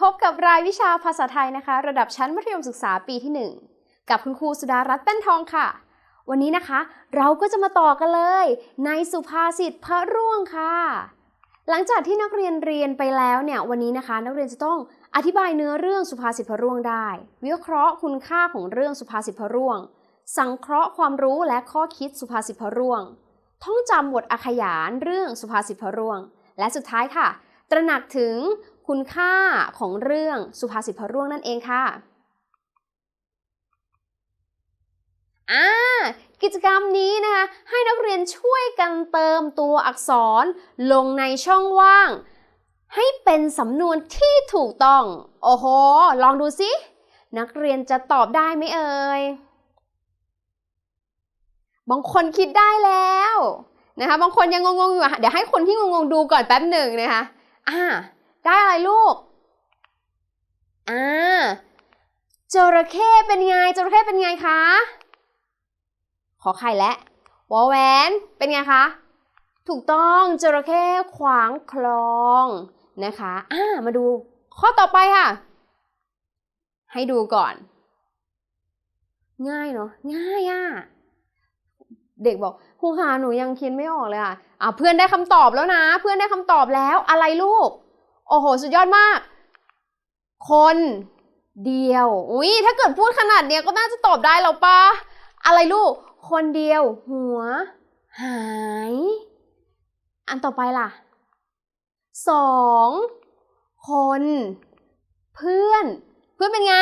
พบกับรายวิชาภาษาไทยนะคะ ระดับชั้นมัธยมศึกษาปีที่ 1 กับคุณครูสุดารัตน์แป้นทองค่ะ วันนี้นะคะ เราก็จะมาต่อกันเลย ในสุภาษิตพระร่วงค่ะ หลังจากที่นักเรียนเรียนไปแล้วเนี่ยวันนี้นะคะ นักเรียนจะต้องอธิบายเนื้อเรื่องสุภาษิตพระร่วงได้ วิเคราะห์คุณค่าของเรื่องสุภาษิตพระร่วง สังเคราะห์ความรู้และข้อคิดสุภาษิตพระร่วง ท่องจำบทอาขยานเรื่องสุภาษิตพระร่วง และสุดท้ายค่ะ ตระหนักถึง คุณค่าของเรื่องสุภาษิตพระร่วงนั่นเองค่ะอ่ากิจกรรมนี้นะคะ ให้นักเรียนช่วยกันเติมตัวอักษรลงในช่องว่าง ให้เป็นสำนวนที่ถูกต้อง โอ้โห ลองดูสินักเรียนจะตอบได้ไหมเอ่ย บางคนคิดได้แล้วนะคะ บางคนยังงงๆอยู่อะเดี๋ยวให้คนที่งงๆดูก่อนแป๊บหนึ่งนะคะ อ่า ได้อะไรลูก อ่าจระเข้เป็นไงจระเข้เป็นไงคะ ขอไข่และวอแหวนเป็นไงคะ ถูกต้องจระเข้ขวางคลองนะคะอ่ามาดูข้อต่อไปค่ะ ให้ดูก่อน ง่ายเนาะง่ายอะ่ะเด็กบอกครูคะหนูยังคิดไม่ออกเลยอะอะเพื่อนได้คำตอบแล้วนะ เพื่อนได้คำตอบแล้วอะไรลูก โอ้โห สุดยอดมาก คนเดียว อุ้ยถ้าเกิดพูดขนาดเนี้ยก็น่าจะตอบได้แล้วปะอะไรลูก คนเดียว หัว หาย อันต่อไปล่ะสองคน เพื่อน เพื่อนเป็นไง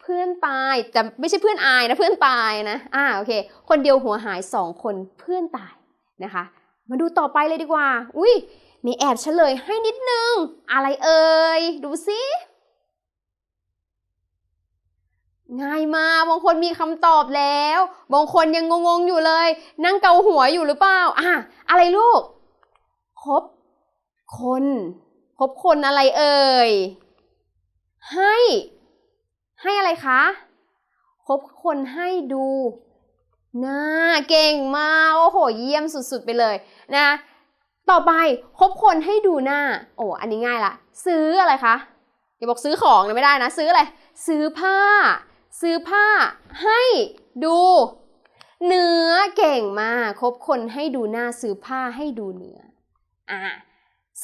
เพื่อนตายแต่ไม่ใช่เพื่อนอายนะเพื่อนตายนะอ่าโอเค คนเดียวหัวหายสองคนเพื่อนตายนะคะ มาดูต่อไปเลยดีกว่า อุ้ยมีแอบเฉลยให้นิดนึง อะไรเอ่ย ดูสิง่ายมากบางคนมีคำตอบแล้ว บางคนยังงงๆอยู่เลย นั่งเกาหัวอยู่หรือเปล่าอะอะไรลูกคบคนคบคนอะไรเอ่ย ให้ ให้อะไรคะคบคนให้ดู น้าเก่งมากโอ้โห เยี่ยมสุดๆไปเลยนะ ต่อไปคบคนให้ดูหน้า โอ้อันนี้ง่ายละซื้ออะไรคะอย่าบอกซื้อของนะไม่ได้นะ ซื้ออะไร ซื้อผ้า ซื้อผ้าให้ดูเนื้อเก่งมากคบคนให้ดูหน้าซื้อผ้าให้ดูเนื้ออ่า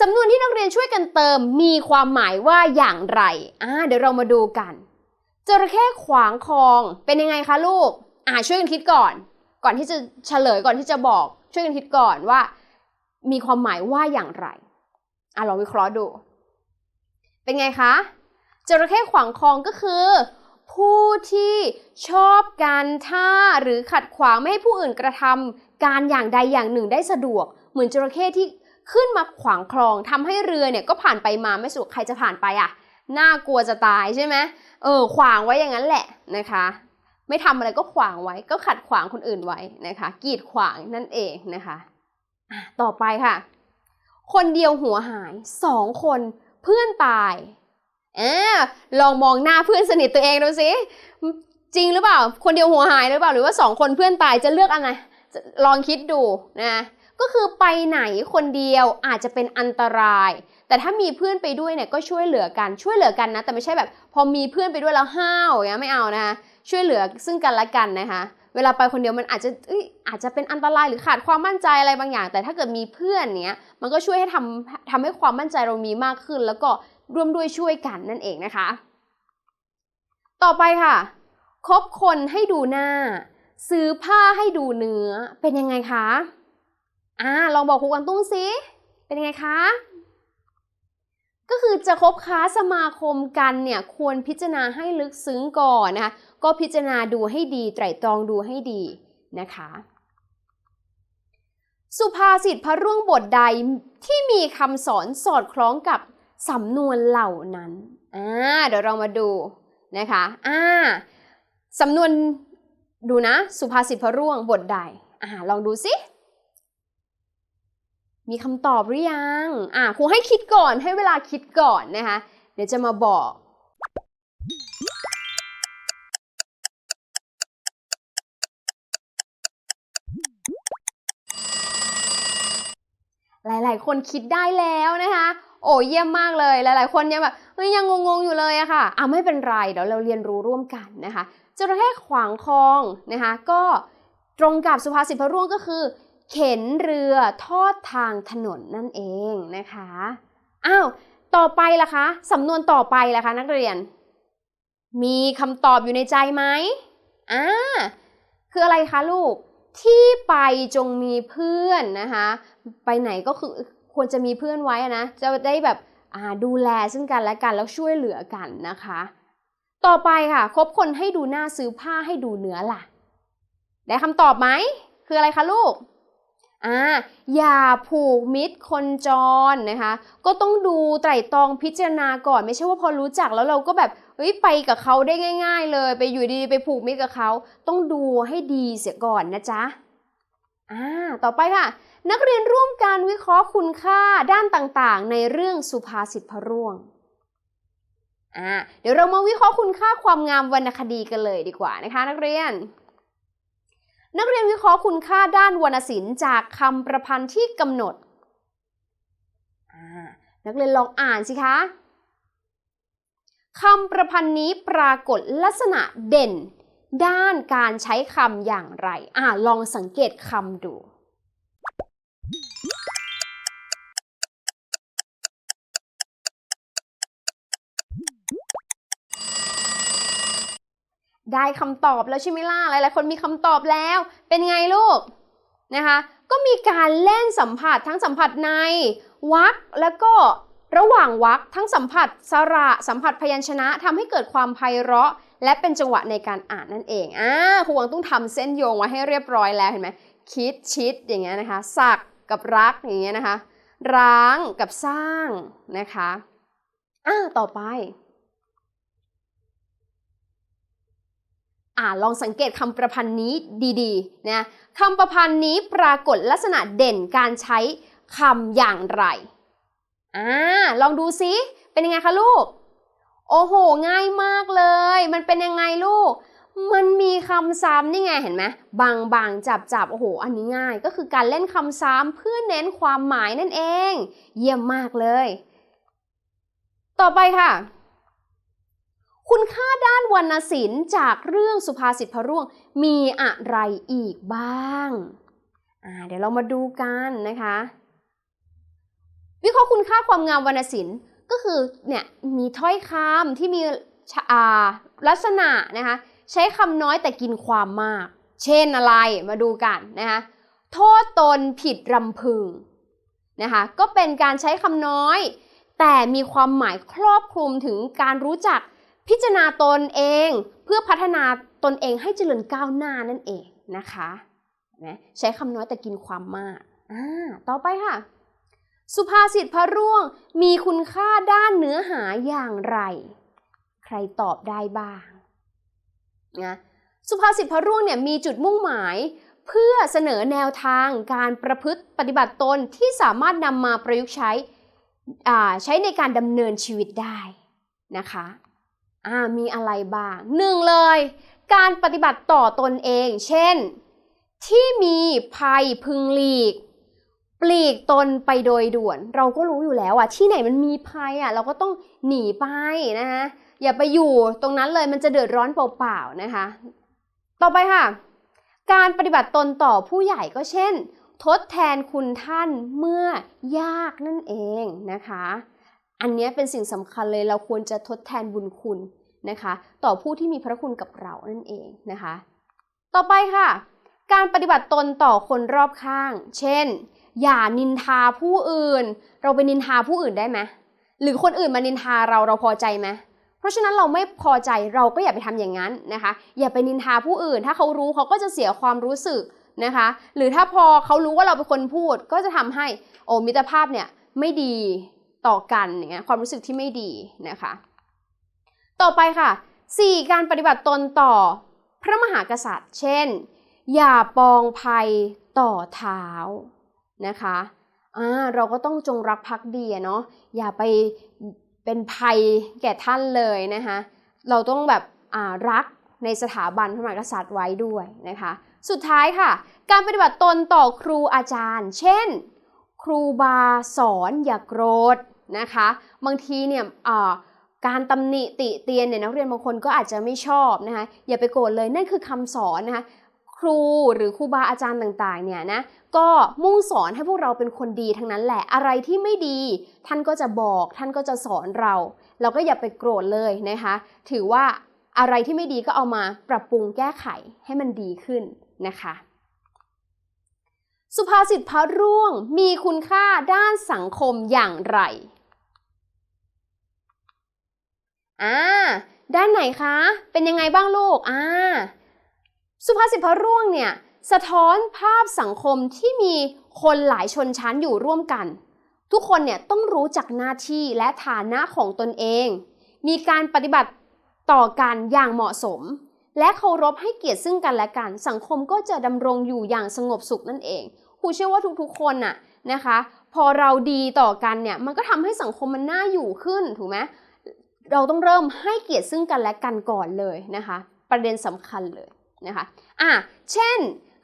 สำนวนที่นักเรียนช่วยกันเติมมีความหมายว่าอย่างไรอ่าเดี๋ยวเรามาดูกันจระเข้ขวางคลองเป็นยังไงคะลูก อ่าช่วยกันคิดก่อน ก่อนที่จะเฉลยก่อนที่จะบอก ช่วยกันคิดก่อนว่า มีความหมายว่าอย่างไรอะลองวิเคราะห์ดู เป็นไงคะจระเข้ขวางคลองก็คือ ผู้ที่ชอบการท่าหรือขัดขวางไม่ให้ผู้อื่นกระทำการอย่างใดอย่างหนึ่งได้สะดวก เหมือนจระเข้ที่ขึ้นมาขวางคลองทำให้เรือเนี่ยก็ผ่านไปมาไม่สะดวกใครจะผ่านไปอะน่ากลัวจะตายใช่ไหมเออขวางไว้อย่างนั้นแหละนะคะ ไม่ทำอะไรก็ขวางไว้ ก็ขัดขวางคนอื่นไว้นะคะ กีดขวางนั่นเองนะคะต่อไปค่ะ คนเดียวหัวหายสองคนเพื่อนตายอลองมองหน้าเพื่อนสนิทตัวเองดูสิจริงหรือเปล่า คนเดียวหัวหายหรือเปล่าหรือว่าสองคนเพื่อนตายจะเลือกอะไรลองคิดดูนะก็คือไปไหนคนเดียวอาจจะเป็นอันตราย แต่ถ้ามีเพื่อนไปด้วยเนี่ยก็ช่วยเหลือกันช่วยเหลือกันนะ แต่ไม่ใช่แบบ พอมีเพื่อนไปด้วยแล้วห้าวอย่างเงี้ยไม่เอานะคะ ช่วยเหลือซึ่งกันและกันนะคะเวลาไปคนเดียวมันอาจจะออาจจะเป็นอันตรายหรือขาดความมั่นใจอะไรบางอย่าง แต่ถ้าเกิดมีเพื่อนเนี้ยมันก็ช่วยให้ทำทำให้ความมั่นใจเรามีมากขึ้น แล้วก็ร่วมด้วยช่วยกันนั่นเองนะคะ ต่อไปค่ะคบคนให้ดูหน้า ซื้อผ้าให้ดูเนื้อเป็นยังไงคะอ่าลองบอกครูกวางตุ้งสิเป็นยังไงคะก็คือจะคบค้าสมาคมกันเนี่ยควรพิจารณาให้ลึกซึ้งก่อนนะคะ ก็พิจารณาดูให้ดีไตร่ตรองดูให้ดีนะคะ สุภาษิตพระร่วงบทใดที่มีคำสอนสอดคล้องกับสำนวนเหล่านั้นอ่าเดี๋ยวเรามาดูนะคะอ่าสำนวนดูนะ สุภาษิตพระร่วงบทใดอ่าลองดูสิมีคำตอบหรือยังอ่าครูให้คิดก่อนให้เวลาคิดก่อนนะคะ เดี๋ยวจะมาบอกายๆ คนคิดได้แล้วนะคะ โอ้เยี่ยมมากเลย หลายๆ คนยังแบบยยังงงๆอยู่เลยอะค่ะอะไม่เป็นไรเดี๋ยวเราเรียนรู้ร่วมกันนะคะจระเข้ขวางคลองนะคะก็ตรงกับสุภาษิตพระร่วงก็คือ เข็นเรือทอดทางถนนนั่นเองนะคะอ้าวต่อไปล่ะคะสำนวนต่อไปล่ะคะ นักเรียน มีคำตอบอยู่ในใจไหมอ่าคืออะไรคะลูก ที่ไปจงมีเพื่อนนะคะ ไปไหนก็คือควรจะมีเพื่อนไว้นะ จะได้แบบดูแลซึ่งกันและกันแล้วช่วยเหลือกันนะคะ ต่อไปค่ะคบคนให้ดูหน้าซื้อผ้าให้ดูเนื้อล่ะ ได้คำตอบไหม คืออะไรคะลูก อ่าอย่าผูกมิตรคนจรนะคะ ก็ต้องดูไตร่ตรองพิจารณาก่อน ไม่ใช่ว่าพอรู้จักแล้วเราก็แบบเฮ้ยไปกับเขาได้ง่าย ๆ เลย ไปอยู่ดีไปผูกมิตรกับเขาต้องดูให้ดีเสียก่อนนะจ๊ะอ่าต่อไปค่ะ นักเรียนร่วมการวิเคราะห์คุณค่าด้านต่างๆ ในเรื่องสุภาษิตพะร่วงอ่าเดี๋ยวเรามาวิเคราะห์คุณค่าความงามวรรณคดีกันเลยดีกว่านะคะ นักเรียน นักเรียนวิเคราะห์คุณค่าด้านวรรณศิลป์จากคำประพันธ์ที่กำหนดอ่านักเรียนลองอ่านสิคะคำประพันธ์นี้ปรากฏลักษณะเด่น ด้านการใช้คำอย่างไร อ่าลองสังเกตคำดู ได้คำตอบแล้วใช่ไหมล่ะ หลายๆ คนมีคำตอบแล้ว เป็นไงลูกนะคะ ก็มีการเล่นสัมผัสทั้งสัมผัสในวรรคแล้วก็ระหว่างวรรคทั้งสัมผัสสระสัมผัสพยัญชนะทำให้เกิดความไพเราะ และเป็นจังหวะในการอ่านนั่นเองอ่าครูหวังต้องทำเส้นโยงไว้ให้เรียบร้อยแล้วเห็นไหมคิดชิดอย่างเงี้ยนะคะ สักกับรักอย่างเงี้ยนะคะ ร้างกับสร้างนะคะอ่าต่อไป อ่าลองสังเกตคำประพันธ์นี้ดีๆนะคำประพันธ์นี้ปรากฏลักษณะเด่นการใช้คำอย่างไรอ่าลองดูซิเป็นยังไงคะลูก โอ้โห ง่ายมากเลย มันเป็นยังไงลูก มันมีคำซ้ำนี่ไงเห็นไหมบางบางจับจับโอ้โห อันนี้ง่าย ก็คือการเล่นคำซ้ำเพื่อเน้นความหมายนั่นเอง เยี่ยมมากเลย ต่อไปค่ะ คุณค่าด้านวรรณศิลป์จากเรื่องสุภาษิตพระร่วงมีอะไรอีกบ้างาเดี๋ยวเรามาดูกันนะคะ วิเคราะห์คุณค่าความงามวรรณศิลป์ก็คือเนี่ยมีถ้อยคำที่มีลักษณะนะคะใช้คำน้อยแต่กินความมาก เช่นอะไรมาดูกันนะคะโทษตนผิดรำพึงนะคะก็เป็นการใช้คำน้อย แต่มีความหมายครอบคลุมถึงการรู้จัก พิจารณาตนเองเพื่อพัฒนาตนเองให้เจริญก้าวหน้านั่นเองนะคะนะใช้คำน้อยแต่กินความมากอ่าต่อไปค่ะ สุภาษิตพระร่วงมีคุณค่าด้านเนื้อหาอย่างไร ใครตอบได้บ้างนะสุภาษิตพระร่วงเนี่ยมีจุดมุ่งหมายเพื่อเสนอแนวทางการประพฤติปฏิบัติตนที่สามารถนำมาประยุกต์ใช้ใช้ในการดำเนินชีวิตได้นะคะ อ่ามีอะไรบ้างหนึ่งเลย การปฏิบัติต่อตนเอง เช่น ที่มีภัยพึงหลีก ปลีกตนไปโดยด่วน เราก็รู้อยู่แล้วอะที่ไหนมันมีภัยอะเราก็ต้องหนีไปนะคะอย่าไปอยู่ตรงนั้นเลยมันจะเดือดร้อนเปล่าๆนะคะ ต่อไปค่ะ การปฏิบัติตนต่อผู้ใหญ่ก็เช่น ทดแทนคุณท่านเมื่อยากนั่นเองนะคะ อันนี้เป็นสิ่งสำคัญเลยเราควรจะทดแทนบุญคุณนะคะ ต่อผู้ที่มีพระคุณกับเรานั่นเองนะคะ ต่อไปค่ะ การปฏิบัติตนต่อคนรอบข้าง เช่น อย่านินทาผู้อื่น เราไปนินทาผู้อื่นได้ไหมหรือคนอื่นมานินทาเราเราพอใจไหมเพราะฉะนั้นเราไม่พอใจเราก็อย่าไปทำอย่างนั้นนะคะ อย่าไปนินทาผู้อื่น ถ้าเขารู้เขาก็จะเสียความรู้สึกนะคะ หรือถ้าพอเขารู้ว่าเราเป็นคนพูด ก็จะทำให้โอ้มิตรภาพเนี่ยไม่ดี ต่อกันอย่างเงี้ยความรู้สึกที่ไม่ดีนะคะ ต่อไปค่ะ 4. การปฏิบัติตนต่อพระมหากษัตริย์ เช่น อย่าปองภัยต่อเท้านะคะอ่าเราก็ต้องจงรักภักดีเนาะอย่าไปเป็นภัยแก่ท่านเลยนะคะเราต้องแบบอ่ารักในสถาบันพระมหากษัตริย์ไว้ด้วยนะคะ สุดท้ายค่ะ การปฏิบัติตนต่อครูอาจารย์ เช่น ครูบาสอนอย่าโกรธ นะคะ บางทีเนี่ยการตำหนิติเตียนเนี่ยนักเรียนบางคนก็อาจจะไม่ชอบนะคะอย่าไปโกรธเลยนั่นคือคำสอนนะคะครูหรือครูบาอาจารย์ต่างๆเนี่ยนะก็มุ่งสอนให้พวกเราเป็นคนดีทั้งนั้นแหละอะไรที่ไม่ดี ท่านก็จะบอกท่านก็จะสอนเรา เราก็อย่าไปโกรธเลยนะคะ ถือว่าอะไรที่ไม่ดีก็เอามาปรับปรุงแก้ไขให้มันดีขึ้นนะคะ สุภาษิตพระร่วงมีคุณค่าด้านสังคมอย่างไร อ่า ด้านไหนคะ เป็นยังไงบ้างลูก อ่า สุภาษิตพระร่วงเนี่ย สะท้อนภาพสังคมที่มีคนหลายชนชั้นอยู่ร่วมกัน ทุกคนเนี่ยต้องรู้จักหน้าที่และฐานะของตนเอง มีการปฏิบัติต่อกันอย่างเหมาะสม และเคารพให้เกียรติซึ่งกันและกัน สังคมก็จะดำรงอยู่อย่างสงบสุขนั่นเองครูเชื่อว่าทุกๆ คนน่ะนะคะ พอเราดีต่อกันเนี่ยมันก็ทำให้สังคมมันน่าอยู่ขึ้นถูกไหม เราต้องเริ่มให้เกียรติซึ่งกันและกันก่อนเลยนะคะ ประเด็นสำคัญเลยนะคะอะเช่น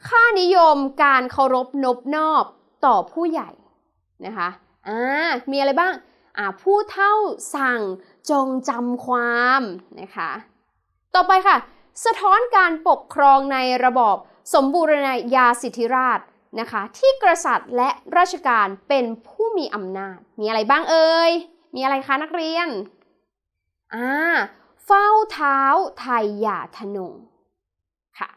ค่านิยมการเคารพนบนอบต่อผู้ใหญ่นะคะอ่ามีอะไรบ้างอ่าผู้เท่าสั่งจงจำความนะคะ ต่อไปค่ะ สะท้อนการปกครองในระบอบสมบูรณาญาสิทธิราชนะคะ ที่กษัตริย์และราชการเป็นผู้มีอำนาจ มีอะไรบ้างเอ่ยมีอะไรคะนักเรียน อ่าเฝ้าเท้าไทยอย่าทะนงค่ะ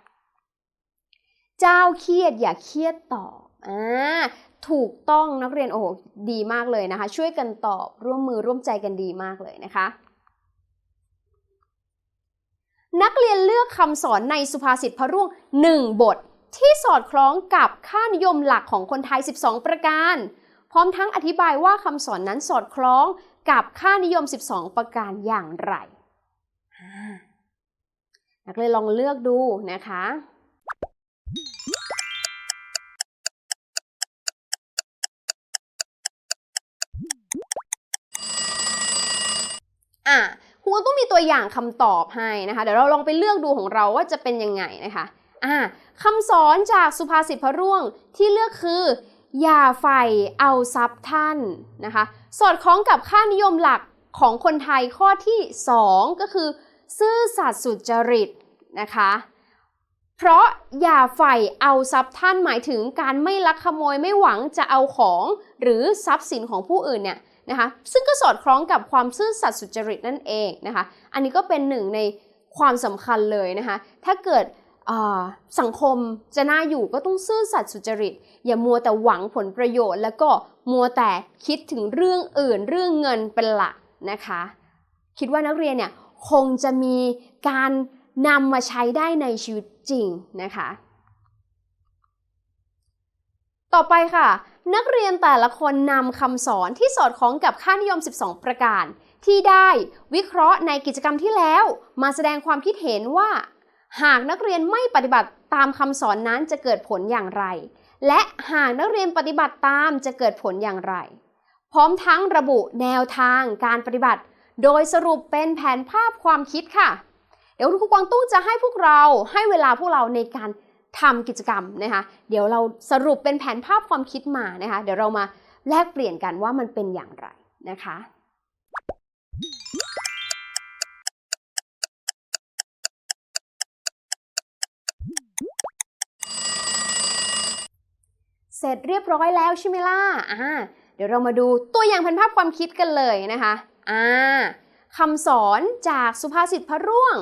เจ้าเครียดอย่าเครียดตอบอ่าถูกต้องนักเรียนโอ้โหดีมากเลยนะคะ ช่วยกันตอบร่วมมือร่วมใจกันดีมากเลยนะคะ นักเรียนเลือกคำสอนในสุภาษิตพระร่วง 1 บท ที่สอดคล้องกับค่านิยมหลักของคนไทย 12 ประการ พร้อมทั้งอธิบายว่าคำสอนนั้นสอดคล้อง กับค่านิยม 12 ประการอย่างไรอ่านักเรียนลองเลือกดูนะคะ อะครูต้องมีตัวอย่างคำตอบให้นะคะ เดี๋ยวเราลองไปเลือกดูของเราว่าจะเป็นยังไงนะคะ อะคำสอนจากสุภาษิตพระร่วงที่เลือกคือ อย่าใฝ่เอาทรัพย์ท่านนะคะ สอดคล้องกับค่านิยมหลักของคนไทยข้อที่ 2 ก็คือ ซื่อสัตย์สุจริตนะคะ เพราะอย่าใฝ่เอาทรัพย์ท่านหมายถึงการไม่ลักขโมยไม่หวังจะเอาของหรือทรัพย์สินของผู้อื่นเนี่ยนะคะ ซึ่งก็สอดคล้องกับความซื่อสัตย์สุจริตนั่นเองนะคะ อันนี้ก็เป็นหนึ่งในความสำคัญเลยนะคะ ถ้าเกิด สังคมจะน่าอยู่ก็ต้องซื่อสัตย์สุจริต อย่ามัวแต่หวังผลประโยชน์ แล้วก็มัวแต่คิดถึงเรื่องอื่นเรื่องเงินเป็นหลักนะคะ คิดว่านักเรียนเนี่ยคงจะมีการนำมาใช้ได้ในชีวิตจริงนะคะ ต่อไปค่ะ นักเรียนแต่ละคนนำคำสอนที่สอดคล้องกับค่านิยม 12 ประการ ที่ได้วิเคราะห์ในกิจกรรมที่แล้ว มาแสดงความคิดเห็นว่า หากนักเรียนไม่ปฏิบัติตามคำสอนนั้นจะเกิดผลอย่างไร และหากนักเรียนปฏิบัติตามจะเกิดผลอย่างไร พร้อมทั้งระบุแนวทางการปฏิบัติ โดยสรุปเป็นแผนภาพความคิดค่ะ เดี๋ยวครูกวางตุ้งจะให้พวกเราให้เวลาพวกเราในการทำกิจกรรมนะคะ เดี๋ยวเราสรุปเป็นแผนภาพความคิดมานะคะ เดี๋ยวเรามาแลกเปลี่ยนกันว่ามันเป็นอย่างไรนะคะ เสร็จเรียบร้อยแล้วใช่ไหมล่ะอ่าเดี๋ยวเรามาดูตัวอย่างแผนภาพความคิดกันเลยนะคะอ่าคำสอนจากสุภาษิตพระร่วง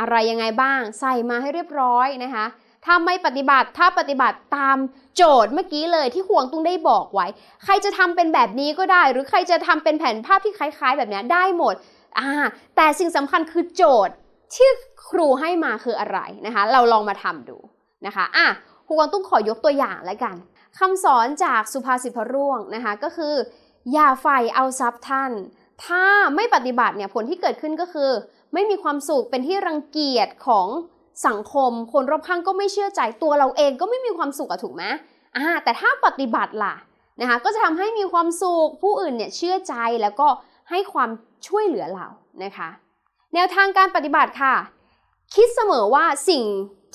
อะไรยังไงบ้างใส่มาให้เรียบร้อยนะคะถ้าไม่ปฏิบัติถ้าปฏิบัติตามโจทย์เมื่อกี้เลยที่ห่วงตุ้งได้บอกไว้ ใครจะทำเป็นแบบนี้ก็ได้ หรือใครจะทำเป็นแผนภาพที่คล้าย ๆ แบบนี้ได้หมดอ่าแต่สิ่งสำคัญคือโจทย์ที่ครูให้มาคืออะไรนะคะ เราลองมาทำดูนะคะอะครูกวงตุ้งขอยกตัวอย่างแล้วกัน คำสอนจากสุภาษิตพระร่วงนะคะก็คือ อย่าใฝ่เอาทรัพย์ท่าน ถ้าไม่ปฏิบัติเนี่ยผลที่เกิดขึ้นก็คือ ไม่มีความสุขเป็นที่รังเกียจของสังคม คนรอบข้างก็ไม่เชื่อใจตัวเราเองก็ไม่มีความสุขอะถูกไหมอ่าแต่ถ้าปฏิบัติล่ะนะคะก็จะทำให้มีความสุขผู้อื่นเนี่ยเชื่อใจแล้วก็ให้ความช่วยเหลือเรานะคะ แนวทางการปฏิบัติค่ะ คิดเสมอว่าสิ่ง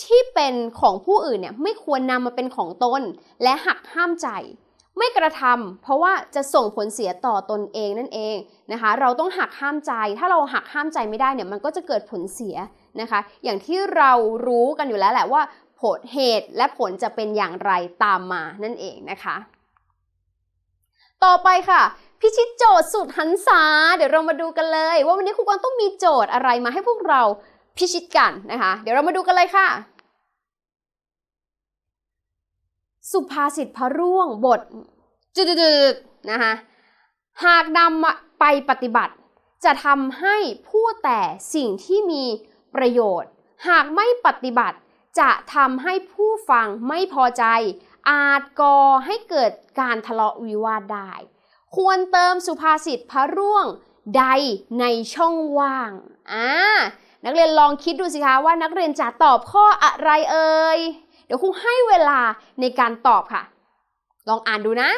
ที่เป็นของผู้อื่นเนี่ยไม่ควรนำมาเป็นของตน และหักห้ามใจ ไม่กระทำเพราะว่าจะส่งผลเสียต่อตนเองนั่นเองนะคะ เราต้องหักห้ามใจ ถ้าเราหักห้ามใจไม่ได้เนี่ยมันก็จะเกิดผลเสียนะคะ อย่างที่เรารู้กันอยู่แล้วแหละว่า ผลเหตุและผลจะเป็นอย่างไรตามมานั่นเองนะคะ ต่อไปค่ะพิชิตโจทย์สุดหันษาเดี๋ยวเรามาดูกันเลย ว่าวันนี้ครูกวางต้องมีโจทย์อะไรมาให้พวกเรา พิชิตกันนะคะ เดี๋ยวเรามาดูกันเลยค่ะ สุภาษิตพระร่วงบทจุดๆนะคะหากนำไปปฏิบัติ จะทำให้พูดแต่สิ่งที่มีประโยชน์ หากไม่ปฏิบัติจะทำให้ผู้ฟังไม่พอใจ อาจก่อให้เกิดการทะเลาะวิวาทได้ ควรเติมสุภาษิตพระร่วงใดในช่องว่าง อ่า นักเรียนลองคิดดูสิคะว่านักเรียนจะตอบข้ออะไรเอ่ย เดี๋ยวครูให้เวลาในการตอบค่ะ ลองอ่านดูนะ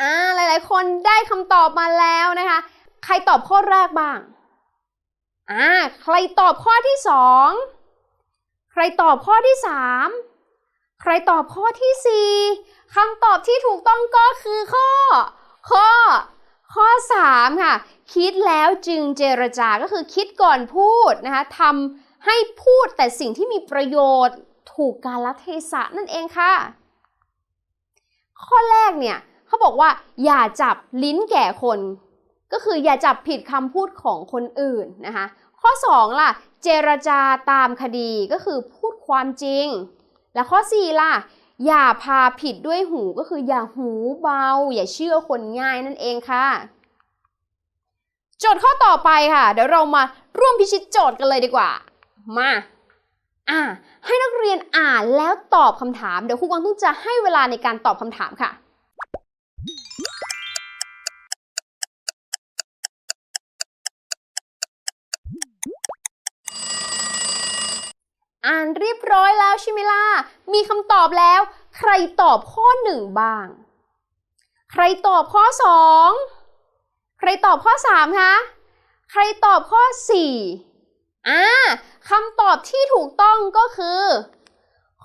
อ่า หลายๆ คนได้คำตอบมาแล้วนะคะ ใครตอบข้อแรกบ้าง อ่า ใครตอบข้อที่สอง ใครตอบข้อที่สาม ใครตอบข้อที่สี่คำตอบที่ถูกต้องก็คือข้อ ข้อ ข้อ 3 ค่ะ คิดแล้วจึงเจรจาก็คือคิดก่อนพูดนะคะทำให้พูดแต่สิ่งที่มีประโยชน์ถูกกาลเทศะนั่นเองค่ะ ข้อแรกเนี่ยเขาบอกว่า อย่าจับลิ้นแก่คน ก็คืออย่าจับผิดคำพูดของคนอื่นนะคะ ข้อ 2 ล่ะ เจรจาตามคดีก็คือพูดความจริง และข้อ 4 ล่ะ อย่าพาผิดด้วยหูก็คืออย่าหูเบา อย่าเชื่อคนง่ายนั่นเองค่ะ โจทย์ข้อต่อไปค่ะ เดี๋ยวเรามาร่วมพิชิตโจทย์กันเลยดีกว่า มาอ่าให้นักเรียนอ่านแล้วตอบคำถาม เดี๋ยวครูกวางต้องจะให้เวลาในการตอบคำถามค่ะ อ่านเรียบร้อยแล้วใช่ไหมล่ะ มีคำตอบแล้ว ใครตอบข้อหนึ่งบ้าง ใครตอบข้อสองใครตอบข้อสามคะ ใครตอบข้อสี่อ่าคำตอบที่ถูกต้องก็คือ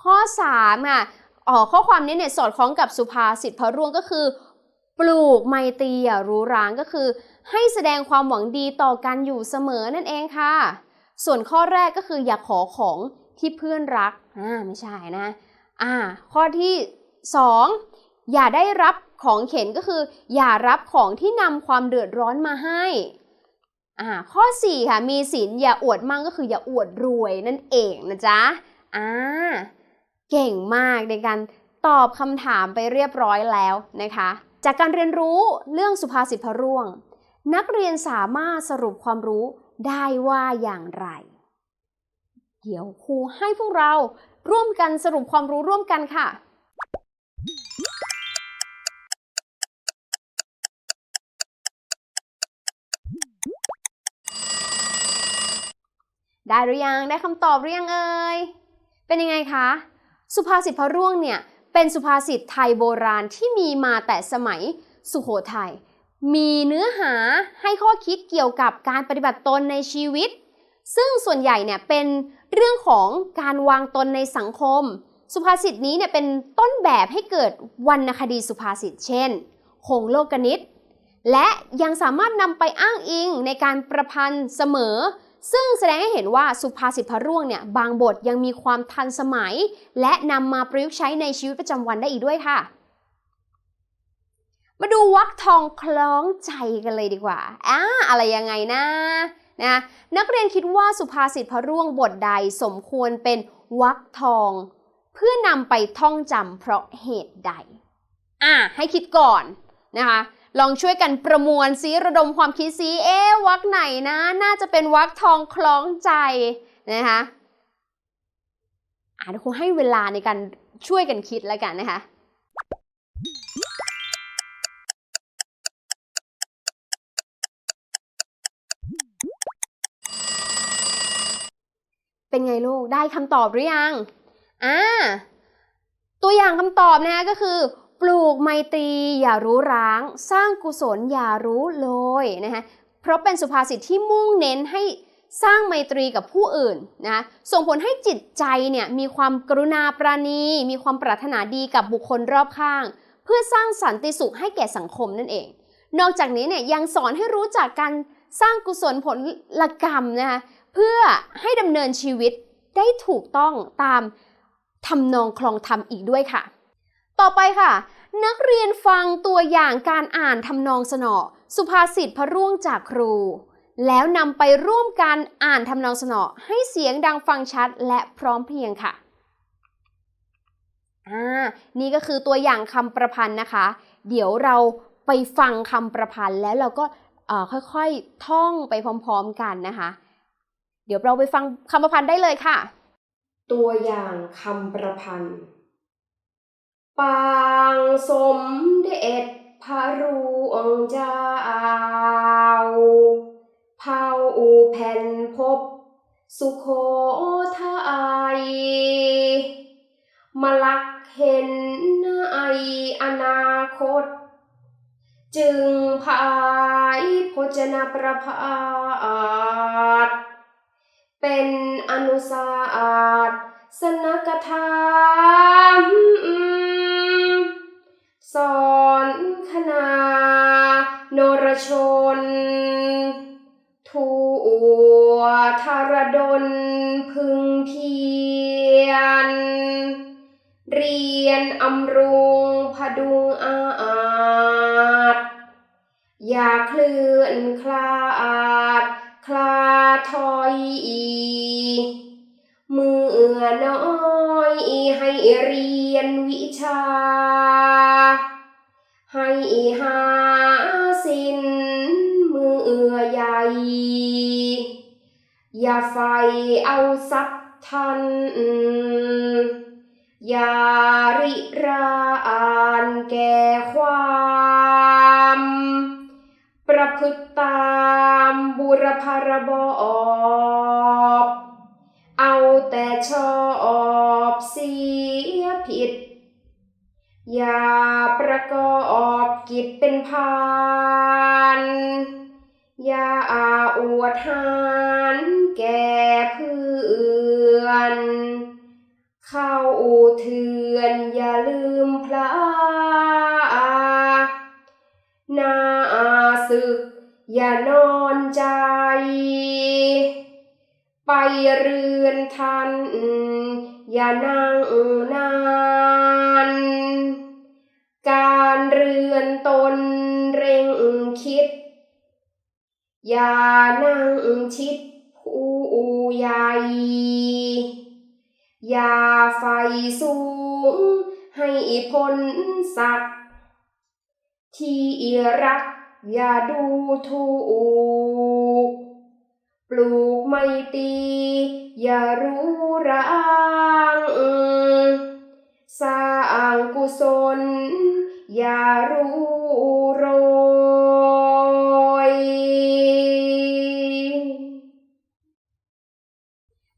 ข้อสามค่ะอ๋อข้อความนี้เนี่ยสอดคล้องกับสุภาษิตพระร่วงก็คือ ปลูกไมตรีอย่ารู้ร้างก็คือ ให้แสดงความหวังดีต่อกันอยู่เสมอนั่นเองค่ะ ส่วนข้อแรกก็คืออย่าขอของ ที่เพื่อนรักอ่าไม่ใช่นะอ่าข้อที่ 2 อย่าได้รับของเข็นก็คือ อย่ารับของที่นำความเดือดร้อนมาให้อ่าข้อ 4 ค่ะ มีศีลอย่าอวดมั่งก็คืออย่าอวดรวยนั่นเองนะจ๊ะอ่าเก่งมากในการตอบคำถามไปเรียบร้อยแล้วนะคะ จากการเรียนรู้เรื่องสุภาษิตพระร่วง นักเรียนสามารถสรุปความรู้ได้ว่าอย่างไร เดี๋ยวครูให้พวกเราร่วมกันสรุปความรู้ร่วมกันค่ะ ได้หรือยัง ได้คำตอบหรือยังเอ่ย เป็นยังไงคะ สุภาษิตพระร่วงเนี่ย เป็นสุภาษิตไทยโบราณที่มีมาแต่สมัยสุโขทัยมีเนื้อหาให้ข้อคิดเกี่ยวกับการปฏิบัติตนในชีวิต ซึ่งส่วนใหญ่เนี่ยเป็นเรื่องของการวางตนในสังคม สุภาษิตนี้เนี่ยเป็นต้นแบบให้เกิดวรรณคดีสุภาษิตเช่นหงโลกนิตและยังสามารถนำไปอ้างอิงในการประพันธ์เสมอ ซึ่งแสดงให้เห็นว่าสุภาษิตพระร่วงเนี่ยบางบทยังมีความทันสมัย และนำมาประยุกต์ใช้ในชีวิตประจำวันได้อีกด้วยค่ะ มาดูวักทองคล้องใจกันเลยดีกว่าอ่าอะไรยังไงนะ นะนักเรียนคิดว่าสุภาษิตพระร่วงบทใดสมควรเป็นวักทอง เพื่อนำไปท่องจำเพราะเหตุใด อะให้คิดก่อนนะคะลองช่วยกันประมวลซิระดมความคิดซิเอ๊วักไหนนะ น่าจะเป็นวักทองคล้องใจนะคะอะเดี๋ยวครูให้เวลาในการช่วยกันคิดแล้วกันนะคะ เป็นไงลูก ได้คำตอบหรือยัง อ่า ตัวอย่างคำตอบนะก็คือ ปลูกไมตรีอย่ารู้ร้าง สร้างกุศลอย่ารู้โรยนะคะเพราะเป็นสุภาษิตที่มุ่งเน้นให้สร้างไมตรีกับผู้อื่นนะส่งผลให้จิตใจเนี่ยมีความกรุณาปราณี มีความปรารถนาดีกับบุคคลรอบข้าง เพื่อสร้างสันติสุขให้แก่สังคมนั่นเอง นอกจากนี้เนี่ยยังสอนให้รู้จักการสร้างกุศลผลกรรมนะคะ เพื่อให้ดำเนินชีวิตได้ถูกต้องตามทำนองคลองธรรมอีกด้วยค่ะ ต่อไปค่ะ นักเรียนฟังตัวอย่างการอ่านทำนองสนอ สุภาษิตพระร่วงจากครู แล้วนำไปร่วมกันอ่านทำนองสนอ ให้เสียงดังฟังชัดและพร้อมเพรียงค่ะอ่านี่ก็คือตัวอย่างคำประพันธ์นะคะ เดี๋ยวเราไปฟังคำประพันธ์แล้วเราก็ค่อยๆท่องไปพร้อม ๆ กันนะคะ เดี๋ยวเราไปฟังคำประพันธ์ได้เลยค่ะ ตัวอย่างคำประพันธ์ ปางสมเด็จพระร่วงเจ้าเผาแผ่นพบ สุโขทัยมาลักเห็นในอนาคต จึงพายพจนประพาส เป็นอนุสาสสนกถามสอนคณาโนรชนทั่วธารดลพึงเพียร เรียนอำรุงพดุงอาจอย่าเคลื่อนคลาดคลา ถอยเมื่อน้อยให้เรียนวิชา ให้หาสินมือใหญ่ อย่าไฟเอาทรัพย์ทัน อย่าริรานแก่ความ ตามบุรพารบอบเอาแต่ชอบเสียผิด อย่าประกอบกิจเป็นพานอย่าอวดหานแก่เพื่อน เข้าอูเถื่อนอย่าลืมพลาหน้าศึก อย่านอนใจ ไปเรือนทัน อย่านั่งนาน การเรือนตนเร่งคิด อย่านั่งชิดผู้ใหญ่ อย่าไฟสูงให้พ้นสัก ที่รัก อย่าดูถูก ปลูกไม่ตี อย่ารู้รังสร้างกุศล อย่ารู้โรย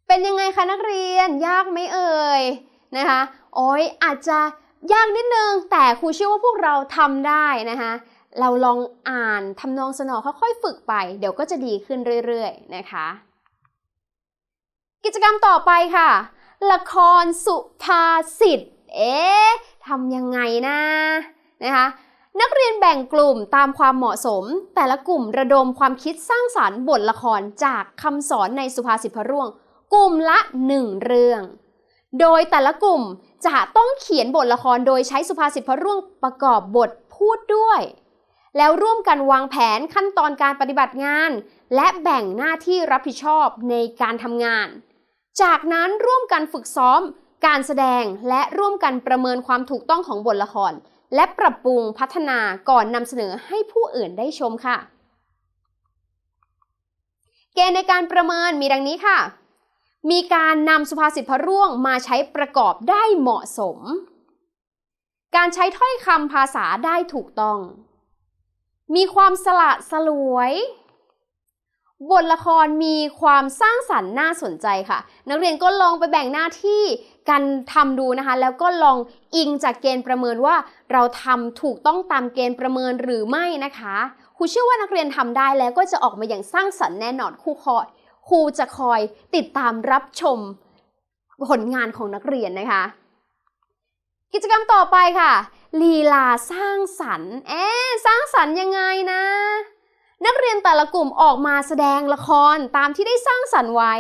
เป็นยังไงคะนักเรียนยากไหมเอ่ยนะคะโอ้ยอาจจะยากนิดนึง แต่ครูเชื่อว่าพวกเราทำได้นะคะ เราลองอ่านทำนองสนอค่อยๆฝึกไป เดี๋ยวก็จะดีขึ้นเรื่อยๆนะคะ กิจกรรมต่อไปค่ะ ละครสุภาษิตเอ๊ะทำยังไงนะนะคะนักเรียนแบ่งกลุ่มตามความเหมาะสม แต่ละกลุ่มระดมความคิดสร้างสารรค์บทละครจากคำสอนในสุภาษิตพระร่วง กลุ่มละหนึ่งเรื่อง โดยแต่ละกลุ่มจะต้องเขียนบทละครโดยใช้สุภาษิตพระร่วงประกอบบทพูดด้วย แล้วร่วมกันวางแผนขั้นตอนการปฏิบัติงาน และแบ่งหน้าที่รับผิดชอบในการทำงาน จากนั้นร่วมกันฝึกซ้อม การแสดงและร่วมกันประเมินความถูกต้องของบทละคร และปรับปรุงพัฒนาก่อนนำเสนอให้ผู้อื่นได้ชมค่ะ เกณฑ์ในการประเมินมีดังนี้ค่ะ มีการนำสุภาษิตพระร่วงมาใช้ประกอบได้เหมาะสม การใช้ถ้อยคำภาษาได้ถูกต้อง มีความสละสลวย บทละครมีความสร้างสรรค์น่าสนใจค่ะ นักเรียนก็ลองไปแบ่งหน้าที่กันทำดูนะคะ แล้วก็ลองอิงจากเกณฑ์ประเมินว่าเราทำถูกต้องตามเกณฑ์ประเมินหรือไม่นะคะครูเชื่อว่านักเรียนทำได้แล้วก็จะออกมาอย่างสร้างสรรค์แน่นอนครูคอยครูจะคอยติดตามรับชมผลงานของนักเรียนนะคะ กิจกรรมต่อไปค่ะลีลาสร้างสรรค์เอ๊ะสร้างสรรค์ยังไงนะ นักเรียนแต่ละกลุ่มออกมาแสดงละครตามที่ได้สร้างสรรค์ไว้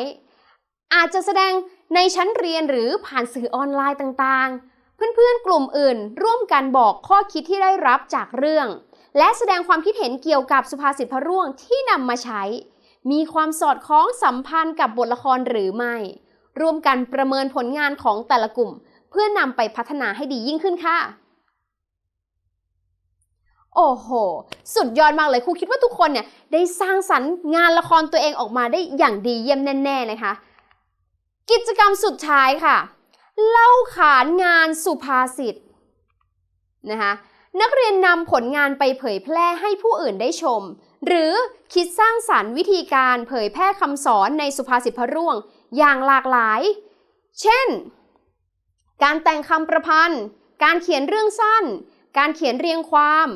อาจจะแสดงในชั้นเรียนหรือผ่านสื่อออนไลน์ต่างๆ เพื่อนๆ กลุ่มอื่น ร่วมกันบอกข้อคิดที่ได้รับจากเรื่อง และแสดงความคิดเห็นเกี่ยวกับสุภาษิตพระร่วงที่นำมาใช้ มีความสอดคล้องสัมพันธ์กับบทละครหรือไม่ ร่วมกันประเมินผลงานของแต่ละกลุ่ม พื่อนำไปพัฒนาให้ดียิ่งขึ้นค่ะ โอ้โห สุดยอดมากเลยครูคิดว่าทุกคนเนี่ยได้สร้างสรรค์งานละครตัวเองออกมาได้อย่างดีเยี่ยมแน่ๆนะคะ กิจกรรมสุดท้ายค่ะ เล่าขานงานสุภาษิตนะคะนักเรียนนำผลงานไปเผยแพร่ให้ผู้อื่นได้ชม หรือคิดสร้างสรรค์วิธีการเผยแพร่คำสอนในสุภาษิตพระร่วง อย่างหลากหลาย เช่น การแต่งคำประพันธ์ การเขียนเรื่องสั้น การเขียนเรียงความ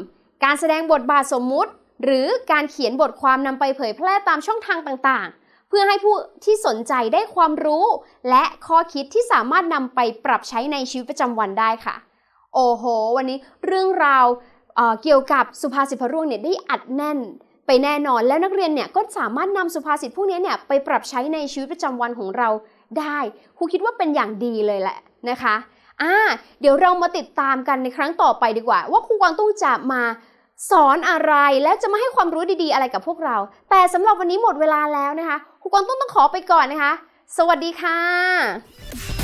การแสดงบทบาทสมมุติ หรือการเขียนบทความนำไปเผยแพร่ตามช่องทางต่างๆ เพื่อให้ผู้ที่สนใจได้ความรู้ และข้อคิดที่สามารถนำไปปรับใช้ในชีวิตประจำวันได้ค่ะ โอ้โห วันนี้เรื่องราวเเกี่ยวกับสุภาษิตพระร่วงเนี่ยได้อัดแน่นไปแน่นอนแล้วนักเรียนเนี่ยก็สามารถนำสุภาษิตพวกนี้เนี่ยไปปรับใช้ในชีวิตประจำวันของเราได้ครูคิดว่าเป็นอย่างดีเลยแหละ นะคะอ่าเดี๋ยวเรามาติดตามกันในครั้งต่อไปดีกว่า ว่าครูกวางตุ้งจะมาสอนอะไรและจะมาให้ความรู้ดีๆอะไรกับพวกเรา แต่สำหรับวันนี้หมดเวลาแล้วนะคะครูกวางตุ้งต้องขอไปก่อนนะคะ สวัสดีค่ะ